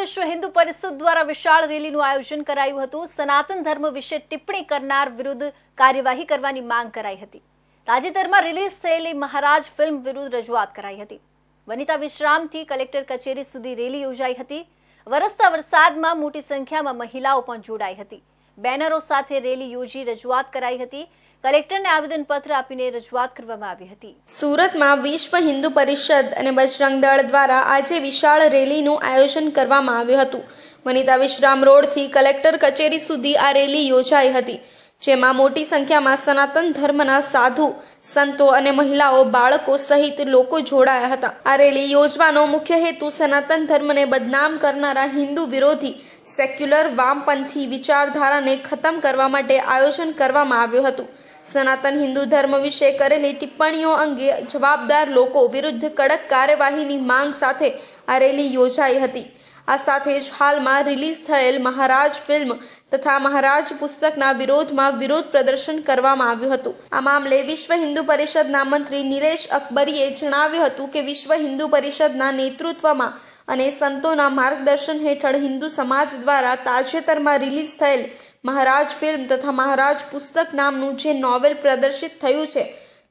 વિશ્વ હિન્દુ પરિષદ દ્વારા વિશાળ રેલીનું આયોજન કરાયું હતું. સનાતન ધર્મ વિશે ટિપ્પણી કરનાર વિરુદ્ધ કાર્યવાહી કરવાની માંગ કરાઈ હતી. તાજેતરમાં રિલીઝ થયેલી મહારાજ ફિલ્મ વિરુદ્ધ રજૂઆત કરાઈ હતી. વનિતા વિશ્રામથી કલેક્ટર કચેરી સુધી રેલી યોજાઈ હતી. વરસતા વરસાદમાં મોટી સંખ્યામાં મહિલાઓ પણ જોડાઈ હતી. બેનરો સાથે રેલી યોજી રજૂઆત કરાઈ હતી. કલેક્ટરને આવેદનપત્ર આપીને રજૂઆત કરવામાં આવી હતી. સુરતમાં વિશ્વ હિન્દુ પરિષદ અને બજરંગ દળ દ્વારા આજે વિશાળ રેલીનું આયોજન કરવામાં આવ્યું હતું. વનિતા વિશ્રામ રોડથી કલેક્ટર કચેરી સુધી આ રેલી યોજાઈ હતી, જેમાં મોટી સંખ્યામાં સનાતન ધર્મના સાધુ, સંતો અને મહિલાઓ, બાળકો સહિત લોકો જોડાયા હતા. આ રેલી યોજવાનો મુખ્ય હેતુ સનાતન ધર્મને બદનામ કરનારા હિન્દુ વિરોધી સેક્યુલર વામપંથી વિચારધારાને ખતમ કરવા માટે આયોજન કરવામાં આવ્યું હતું. સનાતન હિન્દુ ધર્મ વિશે કરેલી ટિપ્પણીઓ અંગે જવાબદાર લોકો વિરુદ્ધ કડક કાર્યવાહીની માંગ સાથે આ રેલી યોજાઈ હતી. આ સાથે જ હાલમાં રિલીઝ થયેલ મહારાજ ફિલ્મ તથા મહારાજ પુસ્તકના વિરોધમાં વિરોધ પ્રદર્શન કરવામાં આવ્યું હતું. આ મામલે વિશ્વ હિન્દુ પરિષદના મંત્રી નિલેશ અકબરીએ જણાવ્યું હતું કે વિશ્વ હિન્દુ પરિષદના નેતૃત્વમાં અને સંતોના માર્ગદર્શન હેઠળ હિન્દુ સમાજ દ્વારા તાજેતરમાં રિલીઝ થયેલ મહારાજ ફિલ્મ તથા મહારાજ પુસ્તક નામનું જે નોવેલ પ્રદર્શિત થયું છે,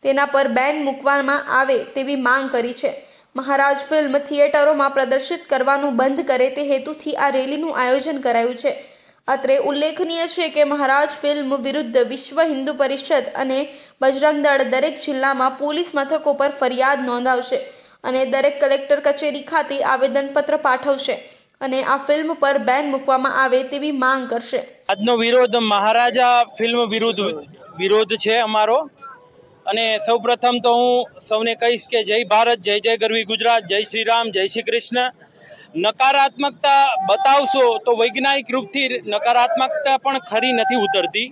તેના પર બેન મૂકવામાં આવે તેવી માંગ કરી છે. મહારાજ ફિલ્મ થિયેટરોમાં પ્રદર્શિત કરવાનું બંધ કરે તે હેતુથી આ રેલીનું આયોજન કરાયું છે. અત્રે ઉલ્લેખનીય છે કે મહારાજ ફિલ્મ વિરુદ્ધ વિશ્વ હિન્દુ પરિષદ અને બજરંગ દળ દરેક જિલ્લામાં પોલીસ મથકો પર ફરિયાદ નોંધાવશે. અને દરેક કલેક્ટર કચેરી ખાતે આવેદનપત્ર પાઠવશે અને આ ફિલ્મ પર બેન મૂકવામાં આવે તેવી માંગ કરશે. આજનો વિરોધ મહારાજા ફિલ્મ વિરુદ્ધ વિરોધ છે અમારો. અને સૌપ્રથમ તો હું સૌને કહીશ કે જય ભારત, જય જય ગરવી ગુજરાત, જય શ્રી રામ, જય શ્રી કૃષ્ણ. નકારાત્મકતા બતાવશો તો વૈજ્ઞાનિક રૂપથી નકારાત્મકતા પણ ખરી નથી ઉતરતી.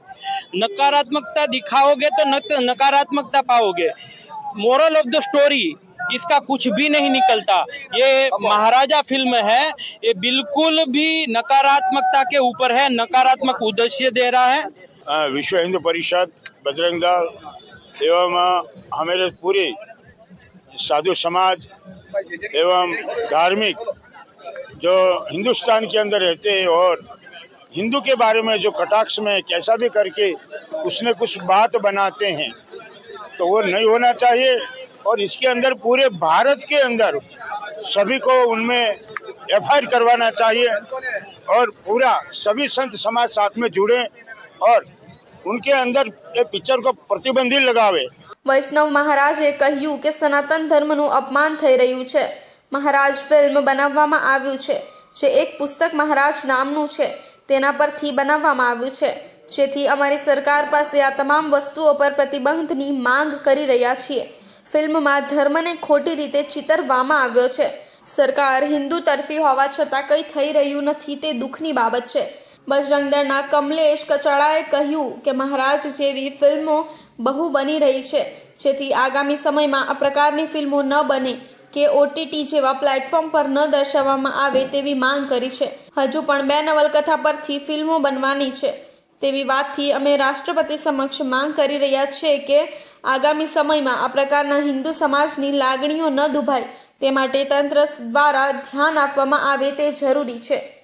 નકારાત્મકતા દિખાઓગે તો નકારાત્મકતા પાઓગે મોરલ ઓફ ધ સ્ટોરી इसका कुछ भी नहीं निकलता। ये महाराजा फ़िल्म है, ये बिल्कुल भी नकारात्मकता के ऊपर है, नकारात्मक उद्देश्य दे रहा है। विश्व हिंदू परिषद, बजरंग दल, एवं हमारे पूरे साधु समाज, एवं धार्मिक जो हिंदुस्तान के अंदर रहते हैं और हिंदू के बारे में जो कटाक्ष में कैसा भी करके उसने कुछ बात बनाते हैं तो वो नहीं होना चाहिए। और इसके अंदर पूरे भारत के अंदर सभी को उनमें एफ करवाना चाहिए और पूरा सभी संत समाज साथ में जुड़े और उनके अंदर ये पिक्चर को प्रतिबंधित लगावे વૈષ્ણવ મહારાજે કહ્યું કે સનાતન ધર્મનું અપમાન થઈ રહ્યું છે મહારાજ ફિલ્મ બનાવવામાં આવ્યું છે જે એક પુસ્તક મહારાજ નામનું છે તેના પરથી બનાવવામાં આવ્યું છે જેથી અમારી સરકાર પાસે આ તમામ વસ્તુઓ પર પ્રતિબંધની માંગ કરી રહ્યા છીએ ફિલ્મમાં ધર્મને ખોટી રીતે ચિતરવામાં આવ્યો છે. સરકાર હિન્દુ તરફી હોવા છતાં કંઈ થઈ રહ્યું નથી તે દુઃખની બાબત છે. બજરંગ દળના કમલેશ કચાળાએ કહ્યું કે મહારાજ જેવી ફિલ્મો બહુ બની રહી છે. જેથી આગામી સમયમાં આ પ્રકારની ફિલ્મો ન બને કે ઓટીટી જેવા પ્લેટફોર્મ પર ન દર્શાવવામાં આવે તેવી માંગ કરી છે. હજુ પણ બે નવલકથા પરથી ફિલ્મો બનવાની છે. તેવી વાતથી અમે રાષ્ટ્રપતિ સમક્ષ માંગ કરી રહ્યા છીએ કે આગામી સમયમાં આ પ્રકારના હિન્દુ સમાજની લાગણીઓ ન દુભાય. તે માટે તંત્ર દ્વારા ધ્યાન આપવામાં આવે તે જરૂરી છે.